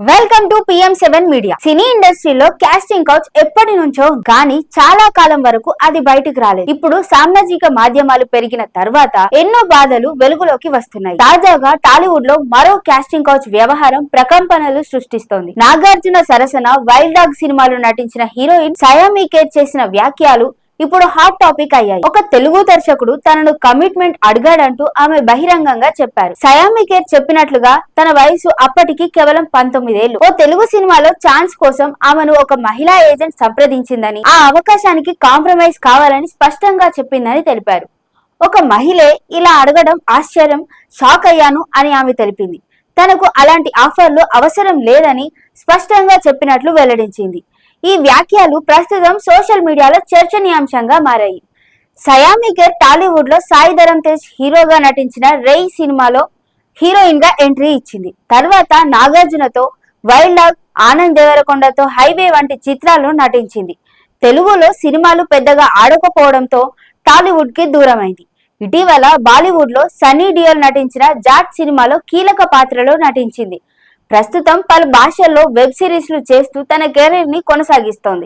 Welcome to PM seven media cine ఇండస్ట్రీలో casting couch ఎప్పటి నుంచో గాని చాలా కాలం వరకు అది బయటకు రాలేదు. ఇప్పుడు సామాజిక మాధ్యమాలు పెరిగిన తర్వాత ఎన్నో బాధలు వెలుగులోకి వస్తున్నాయి. తాజాగా టాలీవుడ్లో మరో కాస్టింగ్ కౌచ్ వ్యవహారం ప్రకంపనలు సృష్టిస్తోంది. నాగార్జున సరసన వైల్డ్ డాగ్ సినిమాలో నటించిన హీరోయిన్ సయామీ కేర్ చేసిన వ్యాఖ్యలు ఇప్పుడు హాట్ టాపిక్ అయ్యాయి. ఒక తెలుగు దర్శకుడు తనను కమిట్మెంట్ అడిగాడంటూ ఆమె బహిరంగంగా చెప్పారు. సయామికేర్ చెప్పినట్లుగా తన వయసు అప్పటికి కేవలం పంతొమ్మిదేళ్ళు ఓ తెలుగు సినిమాలో ఛాన్స్ కోసం ఆమెను ఒక మహిళా ఏజెంట్ సంప్రదించిందని ఆ అవకాశానికి కాంప్రమైజ్ కావాలని స్పష్టంగా చెప్పిందని తెలిపారు. ఒక మహిళే ఇలా అడగడం ఆశ్చర్యం షాక్ అయ్యాను అని ఆమె తెలిపింది. తనకు అలాంటి ఆఫర్లు అవసరం లేదని స్పష్టంగా చెప్పినట్లు వెల్లడించింది. ఈ వ్యాఖ్యలు ప్రస్తుతం సోషల్ మీడియాలో చర్చనీయాంశంగా మారాయి. సయామిగర్ టాలీవుడ్లో సాయి ధరమ్ తేజ్ హీరోగా నటించిన రేయ్ సినిమాలో హీరోయిన్గా ఎంట్రీ ఇచ్చింది. తర్వాత నాగార్జునతో వైల్డ్ డాగ్ ఆనంద్ దేవరకొండతో హైవే వంటి చిత్రాల్లో నటించింది. తెలుగులో సినిమాలు పెద్దగా ఆడకపోవడంతో టాలీవుడ్కి దూరమైంది. ఇటీవల బాలీవుడ్లో సన్నీ డియోల్ నటించిన జాట్ సినిమాలో కీలక పాత్రలో నటించింది. ప్రస్తుతం పలు భాషల్లో వెబ్ సిరీస్లు చేస్తూ తన కెరీర్ని కొనసాగిస్తోంది.